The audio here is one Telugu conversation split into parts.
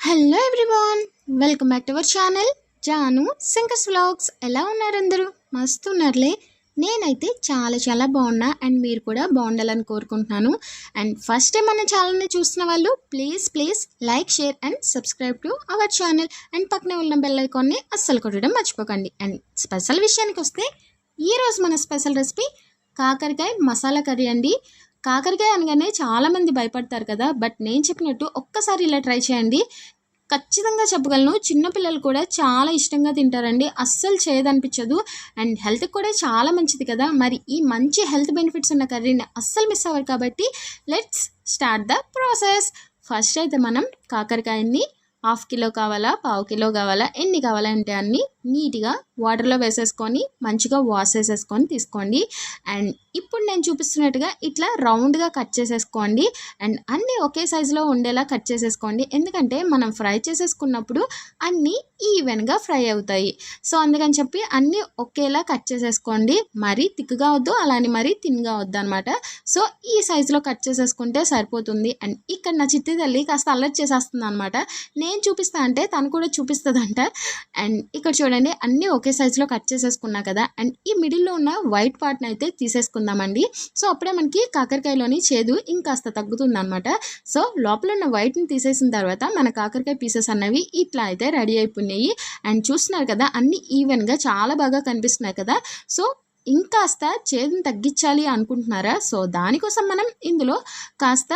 Hello everyone welcome back to our channel Janu సింకర్స్ vlogs ఎలా ఉన్నారు అందరూ? మస్తు ఉన్నారులే నేనైతే చాలా చాలా బాగున్నా అండ్ మీరు కూడా బాగుండాలని కోరుకుంటున్నాను. అండ్ ఫస్ట్ టైం మన ఛానల్ని చూసిన వాళ్ళు please please like share and subscribe to our channel and పక్కనే ఉన్న బెల్ ఐకాన్ని అస్సలు కొట్టడం మర్చిపోకండి. అండ్ స్పెషల్ విషయానికి వస్తే ఈరోజు మన స్పెషల్ రెసిపీ కాకరకాయ మసాలా కర్రీ అండి. కాకరకాయ అనగానే చాలామంది భయపడతారు కదా బట్ నేను చెప్పినట్టు ఒక్కసారి ఇలా ట్రై చేయండి. ఖచ్చితంగా చెప్పగలను. చిన్నపిల్లలు కూడా చాలా ఇష్టంగా తింటారండి. అస్సలు చేయదనిపించదు. అండ్ హెల్త్కి కూడా చాలా మంచిది కదా. మరి ఈ మంచి హెల్త్ బెనిఫిట్స్ ఉన్న కర్రీని అస్సలు మిస్ అవ్వరు కాబట్టి let's start the process. First అయితే మనం కాకరకాయని హాఫ్ కిలో కావాలా పావు కిలో కావాలా ఎన్ని కావాలంటే అన్ని నీట్గా వాటర్లో వేసేసుకొని మంచిగా వాష్ చేసేసుకొని తీసుకోండి. అండ్ ఇప్పుడు నేను చూపిస్తున్నట్టుగా ఇట్లా రౌండ్గా కట్ చేసేసుకోండి. అండ్ అన్నీ ఒకే సైజులో ఉండేలా కట్ చేసేసుకోండి. ఎందుకంటే మనం ఫ్రై చేసేసుకున్నప్పుడు అన్నీ ఈవెన్గా ఫ్రై అవుతాయి. సో అందుకని చెప్పి అన్నీ ఒకేలా కట్ చేసేసుకోండి. మరీ తిక్కుగా వద్దు అలానే మరీ తిన్గా వద్దు అనమాట సో ఈ సైజులో కట్ చేసేసుకుంటే సరిపోతుంది. అండ్ ఇక్కడ నా చిత్తి తల్లి కాస్త అలర్ట్ చేసేస్తుంది అనమాట నేను చూపిస్తా అంటే తను కూడా చూపిస్తుందంట. అండ్ ఇక్కడ చూడండి. అన్నీ ఒకే సైజులో కట్ చేసేసుకున్నా కదా. అండ్ ఈ మిడిల్లో ఉన్న వైట్ పార్ట్ని అయితే తీసేసుకుందామండి. సో అప్పుడే మనకి కాకరకాయలోని చేదు ఇంకాస్త తగ్గుతుంది అనమాట సో లోపల ఉన్న వైట్ని తీసేసిన తర్వాత మన కాకరకాయ పీసెస్ అన్నవి ఇట్లా అయితే రెడీ అయిపోయినాయి. అండ్ చూస్తున్నారు కదా అన్ని ఈవెన్గా చాలా బాగా కనిపిస్తున్నాయి కదా. సో ఇంకాస్త చేదుని తగ్గించాలి అనుకుంటున్నారా? సో దానికోసం మనం ఇందులో కాస్త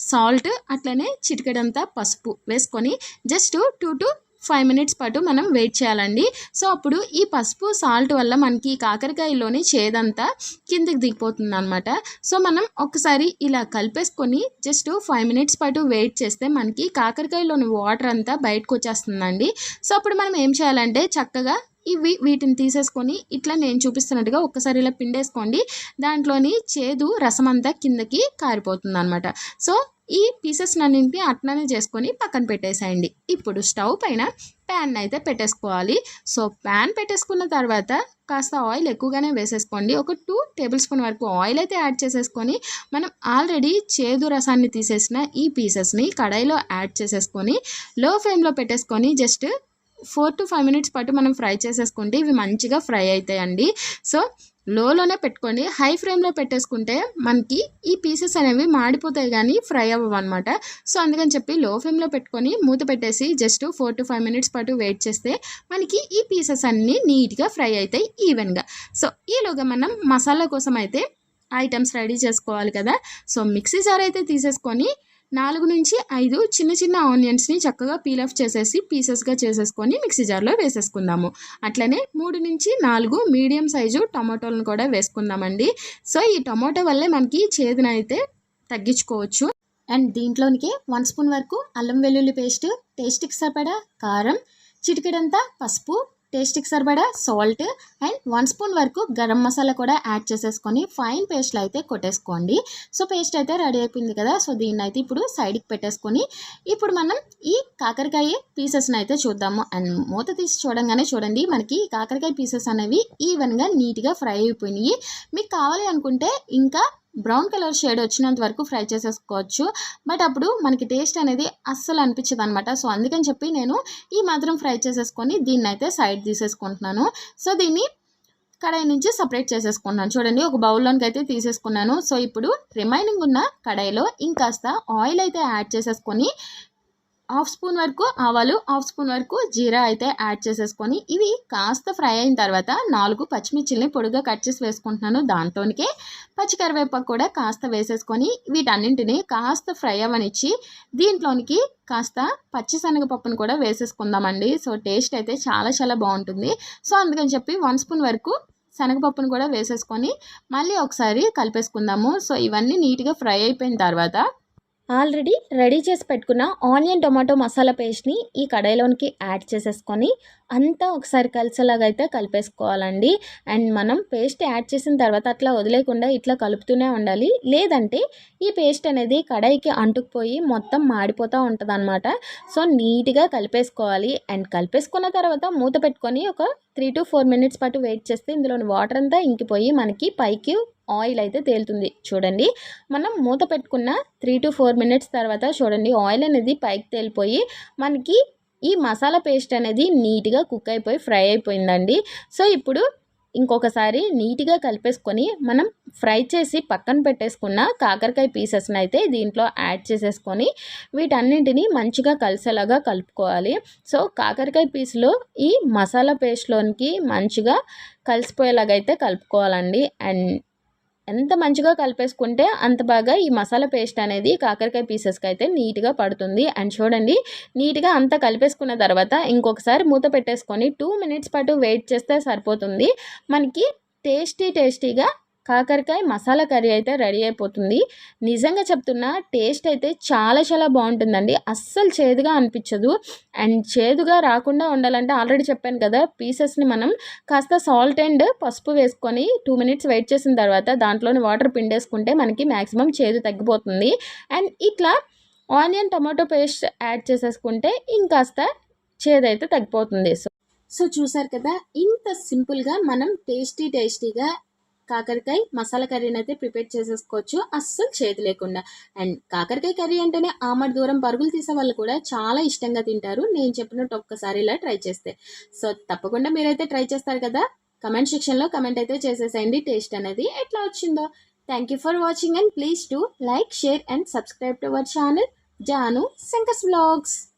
సాల్ట్ అట్లనే చిటికెడంతా పసుపు వేసుకొని just two to five minutes పాటు మనం వెయిట్ చేయాలండి. సో అప్పుడు ఈ పసుపు సాల్ట్ వల్ల మనకి కాకరకాయలోని చేదంతా కిందికి దిగిపోతుంది అనమాట సో మనం ఒకసారి ఇలా కలిపేసుకొని జస్ట్ ఫైవ్ మినిట్స్ పాటు వెయిట్ చేస్తే మనకి కాకరకాయలోని వాటర్ అంతా బయటకు వచ్చేస్తుందండి. సో అప్పుడు మనం ఏం చేయాలంటే చక్కగా ఇవి వీటిని తీసేసుకొని ఇట్లా నేను చూపిస్తున్నట్టుగా ఒక్కసారి ఇలా పిండేసుకోండి. దాంట్లోని చేదు రసం అంతా కిందకి కారిపోతుంది అనమాట సో ఈ పీసెస్ అన్నింటినీ అట్లనే చేసుకొని పక్కన పెట్టేసేయండి. ఇప్పుడు స్టవ్ పైన ప్యాన్ అయితే పెట్టేసుకోవాలి. సో ప్యాన్ పెట్టేసుకున్న తర్వాత కాస్త ఆయిల్ ఎక్కువగానే వేసేసుకోండి. ఒక టూ టేబుల్ స్పూన్ వరకు ఆయిల్ అయితే యాడ్ చేసేసుకొని మనం ఆల్రెడీ చేదు రసాన్ని తీసేసిన ఈ పీసెస్ని కడాయిలో యాడ్ చేసేసుకొని లో ఫ్లేమ్లో పెట్టేసుకొని just four to five minutes పాటు మనం ఫ్రై చేసేసుకుంటే ఇవి మంచిగా ఫ్రై అవుతాయండి. సో లోలోనే పెట్టుకొని హై ఫ్లేమ్లో పెట్టేసుకుంటే మనకి ఈ పీసెస్ అనేవి మాడిపోతాయి కానీ ఫ్రై అవ్వవు అనమాట సో అందుకని చెప్పి లో ఫ్లేమ్లో పెట్టుకొని మూత పెట్టేసి just four to five minutes పాటు వెయిట్ చేస్తే మనకి ఈ పీసెస్ అన్నీ నీట్గా ఫ్రై అవుతాయి ఈవెన్గా. సో ఈలోగా మనం మసాలా కోసం అయితే ఐటమ్స్ రెడీ చేసుకోవాలి కదా. సో మిక్సీ జార్ అయితే తీసేసుకొని నాలుగు నుంచి ఐదు చిన్న చిన్న ఆనియన్స్ని చక్కగా పీల్ ఆఫ్ చేసేసి పీసెస్గా చేసేసుకొని మిక్సీ జార్లో వేసేసుకుందాము. అట్లనే మూడు నుంచి నాలుగు మీడియం సైజు టమాటోలను కూడా వేసుకుందామండి. సో ఈ టమాటో వల్లే మనకి చేదునైతే తగ్గించుకోవచ్చు. అండ్ దీంట్లోనికి వన్ స్పూన్ వరకు అల్లం వెల్లుల్లి పేస్ట్ టేస్ట్కి సరిపడా కారం చిటికెడంతా పసుపు టేస్ట్కి సరిపడా సాల్ట్ అండ్ వన్ స్పూన్ వరకు గరం మసాలా కూడా యాడ్ చేసేసుకొని ఫైన్ పేస్ట్లో అయితే కొట్టేసుకోండి. సో పేస్ట్ అయితే రెడీ అయిపోయింది కదా సో దీన్ని అయితే ఇప్పుడు సైడ్కి పెట్టేసుకొని ఇప్పుడు మనం ఈ కాకరకాయ పీసెస్ని అయితే చూద్దాము. అండ్ మూత తీసి చూడంగానే చూడండి మనకి కాకరకాయ పీసెస్ అనేవి ఈవెన్గా నీట్గా ఫ్రై అయిపోయినాయి. మీకు కావాలి అనుకుంటే ఇంకా బ్రౌన్ కలర్ షేడ్ వచ్చినంత వరకు ఫ్రై చేసేసుకోవచ్చు. బట్ అప్పుడు మనకి టేస్ట్ అనేది అస్సలు అనిపించదు అనమాట సో అందుకని చెప్పి నేను ఈ మాత్రం ఫ్రై చేసేసుకొని దీన్ని అయితే సైడ్ తీసేసుకుంటున్నాను. సో దీన్ని కడాయి నుంచి సపరేట్ చేసేసుకున్నాను చూడండి ఒక బౌల్లోనికి అయితే తీసేసుకున్నాను. సో ఇప్పుడు రిమైనింగ్ ఉన్న కడాయిలో ఇంకాస్త ఆయిల్ అయితే యాడ్ చేసేసుకొని హాఫ్ స్పూన్ వరకు ఆవాలు హాఫ్ స్పూన్ వరకు జీరా అయితే యాడ్ చేసేసుకొని ఇవి కాస్త ఫ్రై అయిన తర్వాత నాలుగు పచ్చిమిర్చిల్ని పొడిగా కట్ చేసి వేసుకుంటున్నాను దాంతోనికే పచ్చికరివేపాకు కూడా కాస్త వేసేసుకొని వీటన్నింటిని కాస్త ఫ్రై అవ్వనిచ్చి దీంట్లోనికి కాస్త పచ్చిశనగపప్పును కూడా వేసేసుకుందామండి. సో టేస్ట్ అయితే చాలా చాలా బాగుంటుంది. సో అందుకని చెప్పి వన్ స్పూన్ వరకు శనగపప్పును కూడా వేసేసుకొని మళ్ళీ ఒకసారి కలిపేసుకుందాము. సో ఇవన్నీ నీట్గా ఫ్రై అయిపోయిన తర్వాత ఆల్రెడీ రెడీ చేసి పెట్టుకున్న ఆనియన్ టొమాటో మసాలా పేస్ట్ని ఈ కడాయిలోనికి యాడ్ చేసేసుకొని అంతా ఒకసారి కలిసేలాగా అయితే కలిపేసుకోవాలండి. అండ్ మనం పేస్ట్ యాడ్ చేసిన తర్వాత అట్లా వదిలేకుండా ఇట్లా కలుపుతూనే ఉండాలి. లేదంటే ఈ పేస్ట్ అనేది కడాయికి అంటుకుపోయి మొత్తం మాడిపోతూ ఉంటుంది సో నీట్గా కలిపేసుకోవాలి. అండ్ కలిపేసుకున్న తర్వాత మూత పెట్టుకొని ఒక త్రీ టు ఫోర్ మినిట్స్ పాటు వెయిట్ చేస్తే ఇందులోని వాటర్ అంతా ఇంకిపోయి మనకి పైకి ఆయిల్ అయితే తేలుతుంది. చూడండి. మనం మూత పెట్టుకున్న త్రీ టు ఫోర్ మినిట్స్ తర్వాత చూడండి ఆయిల్ అనేది పైకి తేలిపోయి మనకి ఈ మసాలా పేస్ట్ అనేది నీట్గా కుక్ అయిపోయి ఫ్రై అయిపోయిందండి. సో ఇప్పుడు ఇంకొకసారి నీట్గా కలిపేసుకొని మనం ఫ్రై చేసి పక్కన పెట్టేసుకున్న కాకరకాయ పీసెస్ని అయితే దీంట్లో యాడ్ చేసేసుకొని వీటన్నింటినీ మంచిగా కలిసేలాగా కలుపుకోవాలి. సో కాకరకాయ పీసులు ఈ మసాలా పేస్ట్లోనికి మంచిగా కలిసిపోయేలాగా అయితే కలుపుకోవాలండి. అండ్ ఎంత మంచిగా కలిపేసుకుంటే అంత బాగా ఈ మసాలా పేస్ట్ అనేది కాకరకాయ పీసెస్కి అయితే నీట్గా పడుతుంది. అండ్ చూడండి నీట్గా అంతా కలిపేసుకున్న తర్వాత ఇంకొకసారి మూత పెట్టేసుకొని టూ మినిట్స్ పాటు వెయిట్ చేస్తే సరిపోతుంది. మనకి టేస్టీ టేస్టీగా కాకరకాయ మసాలా కర్రీ అయితే రెడీ అయిపోతుంది. నిజంగా చెప్తున్నా టేస్ట్ అయితే చాలా చాలా బాగుంటుందండి. అస్సలు చేదుగా అనిపించదు. అండ్ చేదుగా రాకుండా ఉండాలంటే ఆల్రెడీ చెప్పాను కదా పీసెస్ని మనం కాస్త సాల్ట్ అండ్ పసుపు వేసుకొని టూ మినిట్స్ వెయిట్ చేసిన తర్వాత దాంట్లోని వాటర్ పిండేసుకుంటే మనకి మ్యాక్సిమం చేదు తగ్గిపోతుంది. అండ్ ఇట్లా ఆనియన్ టమాటో పేస్ట్ యాడ్ చేసేసుకుంటే ఇంకాస్త చేదైతే తగ్గిపోతుంది. సో సో చూసారు కదా ఇంత సింపుల్గా మనం టేస్టీ టేస్టీగా కాకరకాయ మసాలా కర్రీని అయితే ప్రిపేర్ చేసేసుకోవచ్చు. అస్సలు చేతి లేకుండా. అండ్ కాకరకాయ కర్రీ అంటేనే ఆమడ దూరం పరుగులు తీసే వాళ్ళు కూడా చాలా ఇష్టంగా తింటారు. నేను చెప్పినట్టు ఒక్కసారి ఇలా ట్రై చేస్తే. సో తప్పకుండా మీరైతే ట్రై చేస్తారు కదా? కమెంట్ సెక్షన్లో కమెంట్ అయితే చేసేసేయండి. టేస్ట్ అనేది ఎట్లా వచ్చిందో. Thank you for watching and please to like share and subscribe to our channel. Janu Shankar's vlogs.